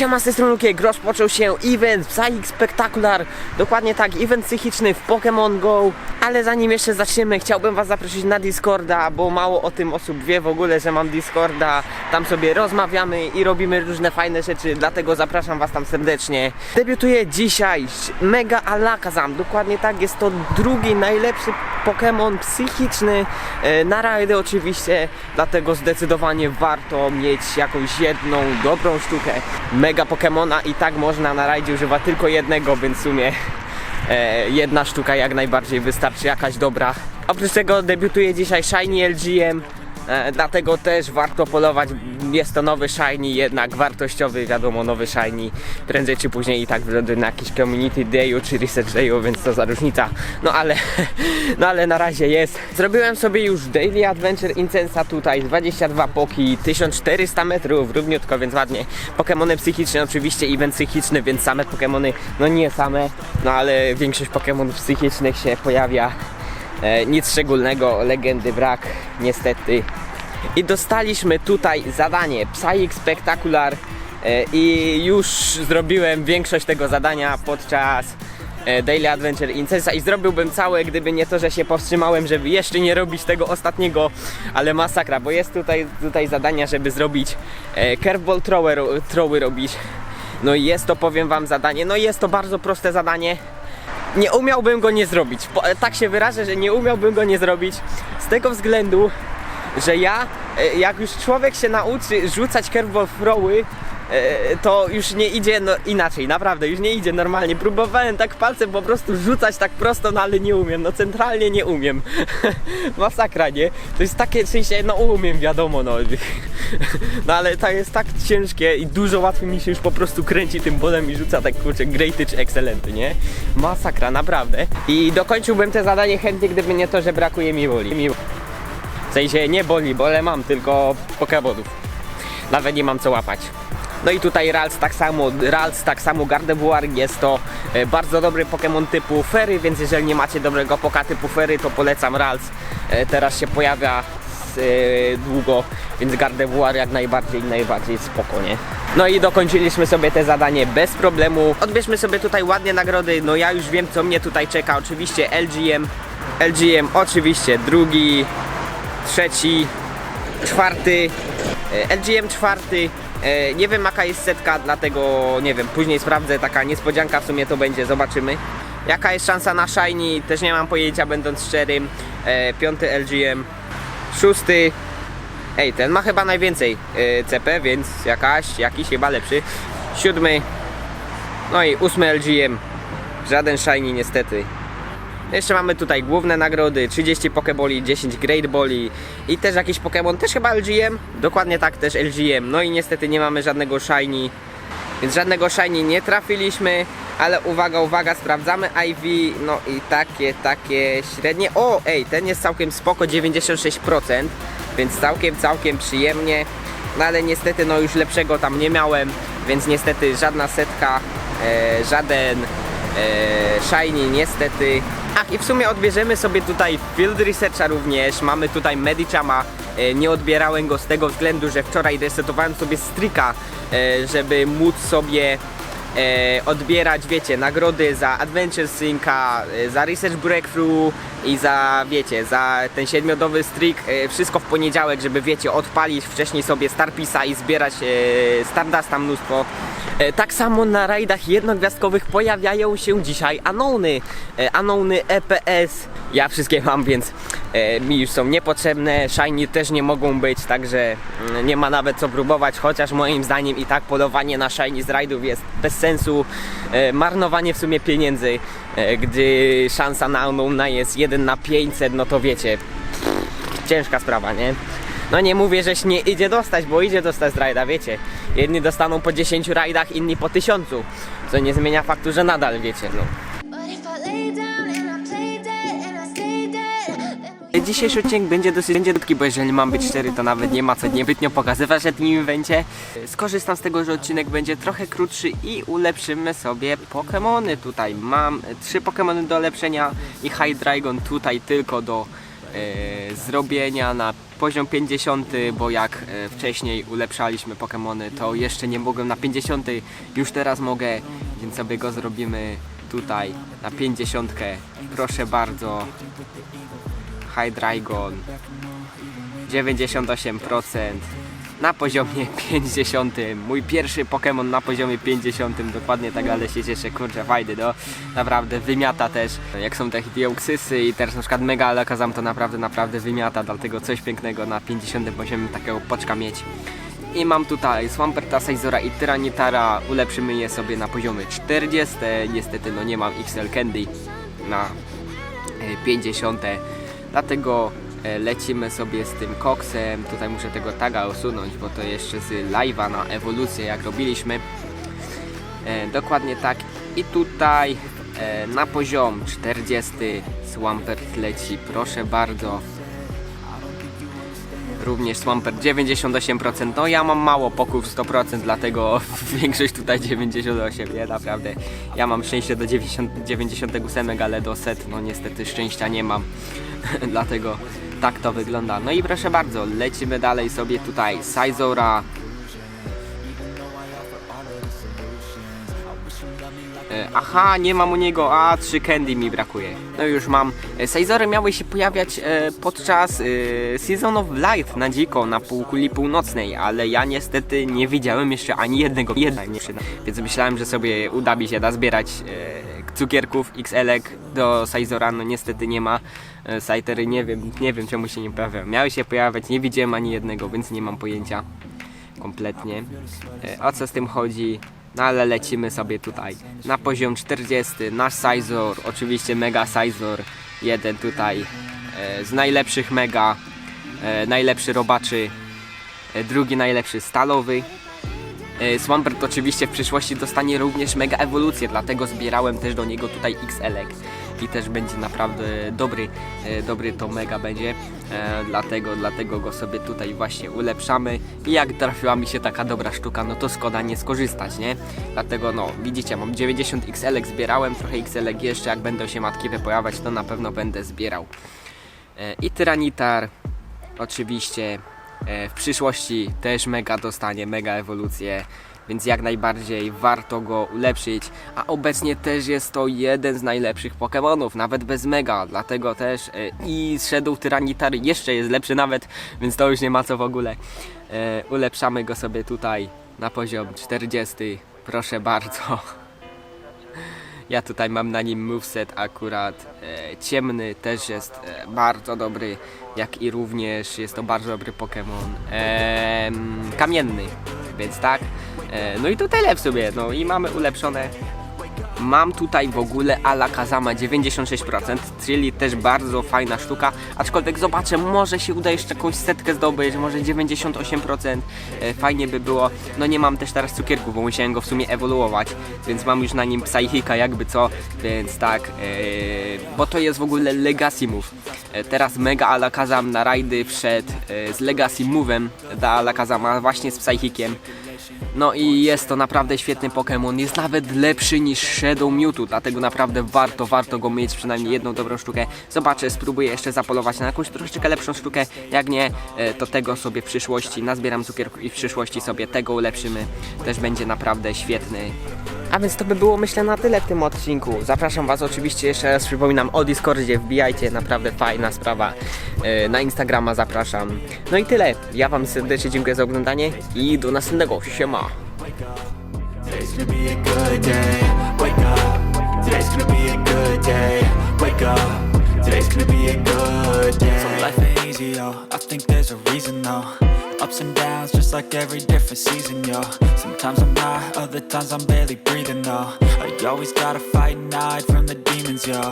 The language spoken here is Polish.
Siema, z tej strony Lukiek, rozpoczął się event Psychic Spectacular. Dokładnie tak, event psychiczny w Pokémon Go. Ale zanim jeszcze zaczniemy, chciałbym was zaprosić na Discorda Bo mało o tym osób wie w ogóle, że mam Discorda. Tam sobie rozmawiamy i robimy różne fajne rzeczy Dlatego zapraszam was tam serdecznie. Debiutuje dzisiaj Mega Alakazam. Dokładnie tak, jest to drugi najlepszy Pokémon psychiczny e, Na rajdy oczywiście Dlatego zdecydowanie warto mieć jakąś jedną dobrą sztukę. Mega Pokemona i tak można na rajdzie używać tylko jednego, więc w sumie e, jedna sztuka jak najbardziej wystarczy, jakaś dobra. Oprócz tego debiutuje dzisiaj Shiny LGM, e, dlatego też warto polować. Jest to nowy Shiny, jednak wartościowy, wiadomo, nowy Shiny. Prędzej czy później i tak wyląduje na jakiś Community Dayu czy Research Dayu, więc to za różnica. No ale, no ale na razie jest. Zrobiłem sobie już Daily Adventure Incensa tutaj, 22 poki, 1400 metrów, równiutko, więc ładnie. Pokemony psychiczne oczywiście, event psychiczny, więc same Pokemony, no nie same, no ale większość Pokemonów psychicznych się pojawia. E, nic szczególnego, legendy brak, niestety. I dostaliśmy tutaj zadanie Psychic Spectacular e, i już zrobiłem większość tego zadania podczas e, Daily Adventure Incensa i zrobiłbym całe, gdyby nie to, że się powstrzymałem, żeby jeszcze nie robić tego ostatniego, ale masakra, bo jest tutaj, tutaj zadania, żeby zrobić e, curveball thrower, throwy robić. No i jest to, powiem wam, zadanie, no jest to bardzo proste zadanie, nie umiałbym go nie zrobić. Po, tak się wyrażę, że nie umiałbym go nie zrobić z tego względu, że ja, e, jak już człowiek się nauczy rzucać curveball throwy, e, to już nie idzie no, inaczej, naprawdę, już nie idzie normalnie. Próbowałem tak palcem po prostu rzucać tak prosto, no ale nie umiem, no centralnie nie umiem. Masakra, nie? To jest takie, w sensie, no umiem, wiadomo, no. No ale to jest tak ciężkie i dużo łatwiej mi się już po prostu kręci tym bolem i rzuca tak kurczę greaty czy excellenty, nie? Masakra, naprawdę. I dokończyłbym te zadanie chętnie, gdyby nie to, że brakuje mi woli. Mi- W sensie nie boli, bole mam, tylko pokebodów. Nawet nie mam co łapać. No i tutaj Rals tak samo, Rals tak samo Gardevoir jest to e, bardzo dobry Pokémon typu Fairy, więc jeżeli nie macie dobrego poka typu Fairy, to polecam Rals. E, teraz się pojawia e, długo, więc Gardevoir jak najbardziej, najbardziej spoko, nie? No i dokończyliśmy sobie te zadanie bez problemu. Odbierzmy sobie tutaj ładnie nagrody, no ja już wiem co mnie tutaj czeka, oczywiście LGM, LGM oczywiście drugi, trzeci, czwarty, e, LGM czwarty. E, Nie wiem jaka jest setka, dlatego nie wiem, później sprawdzę, taka niespodzianka w sumie to będzie, zobaczymy. Jaka jest szansa na Shiny, też nie mam pojęcia będąc szczerym. E, Piąty LGM, szósty. Ej, ten ma chyba najwięcej CP, więc jakaś, jakiś chyba lepszy. Siódmy. No i ósmy LGM. Żaden Shiny niestety. Jeszcze mamy tutaj główne nagrody, 30 Pokeboli, 10 Great Boli i też jakiś Pokémon, też chyba LGM, dokładnie tak, też LGM. No i niestety nie mamy żadnego Shiny, więc żadnego Shiny nie trafiliśmy, ale uwaga, uwaga, sprawdzamy IV, no i takie, takie średnie. O, ej, ten jest całkiem spoko, 96%, więc całkiem, całkiem przyjemnie. No ale niestety, no już lepszego tam nie miałem, więc niestety żadna setka, e, żaden Shiny niestety. Ach i w sumie odbierzemy sobie tutaj Field Researcha również, mamy tutaj Medichama, e, nie odbierałem go z tego względu, że wczoraj resetowałem sobie Strika, e, żeby móc sobie e, odbierać, wiecie, nagrody za Adventure Synca, e, za Research Breakthrough i za, wiecie, za ten siedmiodowy streak, e, wszystko w poniedziałek, żeby, wiecie, odpalić wcześniej sobie Starpisa i zbierać e, Stardusta mnóstwo. E, tak samo na rajdach jednogwiazdkowych pojawiają się dzisiaj Anony, e, Anony EPS. Ja wszystkie mam, więc e, mi już są niepotrzebne, Shiny też nie mogą być, także mm, nie ma nawet co próbować, chociaż moim zdaniem i tak polowanie na Shiny z rajdów jest bez sensu, marnowanie w sumie pieniędzy, gdy szansa na Anona jest 1 na 500, no to wiecie, ciężka sprawa, nie? No nie mówię, że się nie idzie dostać, bo idzie dostać z rajda, wiecie. Jedni dostaną po 10 rajdach, inni po 1000, co nie zmienia faktu, że nadal wiecie, no. Dzisiejszy odcinek będzie dosyć będzie krótki, bo jeżeli mam być szczery, to nawet nie ma co niezbytnio pokazywać na tym evencie. Skorzystam z tego, że odcinek będzie trochę krótszy i ulepszymy sobie Pokémony. Tutaj mam trzy Pokémony do ulepszenia i Hydreigon tutaj tylko do e, zrobienia na poziom 50, bo jak e, wcześniej ulepszaliśmy Pokémony, to jeszcze nie mogłem na 50, już teraz mogę, więc sobie go zrobimy tutaj na 50. Proszę bardzo. Hydreigon 98% na poziomie 50. Mój pierwszy Pokémon na poziomie 50. Dokładnie tak, ale się cieszę, kurczę, fajny, no. Naprawdę wymiata też. Jak są te Dioksysy i teraz na przykład Mega Alakazam to naprawdę, naprawdę wymiata, dlatego coś pięknego na 50 poziomie takiego poczka mieć. I mam tutaj Swamperta, Sizora i Tyranitara. Ulepszymy je sobie na poziomie 40. Niestety no nie mam XL Candy na e, 50. Dlatego e, lecimy sobie z tym koksem. Tutaj muszę tego taga usunąć, bo to jeszcze z live'a na ewolucję jak robiliśmy. E, dokładnie tak. I tutaj e, na poziom 40 Swampert leci, proszę bardzo. Również Swampert 98%. No ja mam mało poków 100%, dlatego większość tutaj 98, nie naprawdę. Ja mam szczęście do 90, 98, ale do set no niestety szczęścia nie mam. dlatego tak to wygląda. No i proszę bardzo, lecimy dalej sobie tutaj. Sizora. Aha, nie mam u niego, a 3 candy mi brakuje. No już mam. Sizory miały się pojawiać e, podczas e, Season of Light na dziko, na półkuli północnej, ale ja niestety nie widziałem jeszcze ani jednego, jedna nie. Więc myślałem, że sobie uda mi się nazbierać e, cukierków XL-ek do Sizora, no niestety nie ma. Sajtery nie wiem, nie wiem czemu się nie pojawiają. Miały się pojawiać, nie widziałem ani jednego, więc nie mam pojęcia kompletnie. O co z tym chodzi? No ale lecimy sobie tutaj na poziom 40. Nasz Sizor, oczywiście Mega Sizor, jeden tutaj e, z najlepszych Mega, e, najlepszy robaczy, e, drugi najlepszy stalowy. E, Swampert oczywiście w przyszłości dostanie również mega ewolucję, dlatego zbierałem też do niego tutaj XL-ek i też będzie naprawdę dobry, e, dobry to mega będzie, e, dlatego, dlatego go sobie tutaj właśnie ulepszamy i jak trafiła mi się taka dobra sztuka, no to szkoda nie skorzystać, nie? Dlatego no, widzicie, mam 90 XL-ek zbierałem, trochę XL-ek jeszcze, jak będą się matki pojawiać, to na pewno będę zbierał. E, I Tyranitar, oczywiście w przyszłości też mega dostanie, mega ewolucję, więc jak najbardziej warto go ulepszyć, a obecnie też jest to jeden z najlepszych Pokémonów, nawet bez mega, dlatego też e, i Shadow Tyranitar jeszcze jest lepszy nawet, więc to już nie ma co w ogóle. E, ulepszamy go sobie tutaj na poziom 40, proszę bardzo. Ja tutaj mam na nim moveset akurat e, ciemny, też jest e, bardzo dobry, jak i również jest to bardzo dobry Pokémon em, kamienny, więc tak. E, no i to tyle w sobie, no i mamy ulepszone. Mam tutaj w ogóle Alakazama 96%, czyli też bardzo fajna sztuka, aczkolwiek zobaczę, może się uda jeszcze jakąś setkę zdobyć, może 98%, e, fajnie by było. No nie mam też teraz cukierków, bo musiałem go w sumie ewoluować, więc mam już na nim Psychika jakby co, więc tak, e, bo to jest w ogóle Legacy Move. Teraz Mega Alakazam na rajdy wszedł z Legacy Move'em do Alakazama właśnie z Psychikiem. No i jest to naprawdę świetny Pokémon, jest nawet lepszy niż Shadow Mewtwo, dlatego naprawdę warto, warto go mieć, przynajmniej jedną dobrą sztukę. Zobaczę, spróbuję jeszcze zapolować na jakąś troszeczkę lepszą sztukę, jak nie, e, to tego sobie w przyszłości nazbieram cukierków i w przyszłości sobie tego ulepszymy, też będzie naprawdę świetny. A więc to by było myślę na tyle w tym odcinku. Zapraszam Was oczywiście jeszcze raz przypominam o Discordzie, wbijajcie, naprawdę fajna sprawa. E, Na Instagrama zapraszam. No i tyle. Ja Wam serdecznie dziękuję za oglądanie i do następnego. Siema. Today's gonna be a good day. Wake up. Today's gonna be a good day. Wake up. Today's gonna be a good day. So life ain't easy, yo. I think there's a reason, though. Ups and downs, just like every different season, yo. Sometimes I'm high, other times I'm barely breathing, though. I always gotta fight and hide from the demons, yo.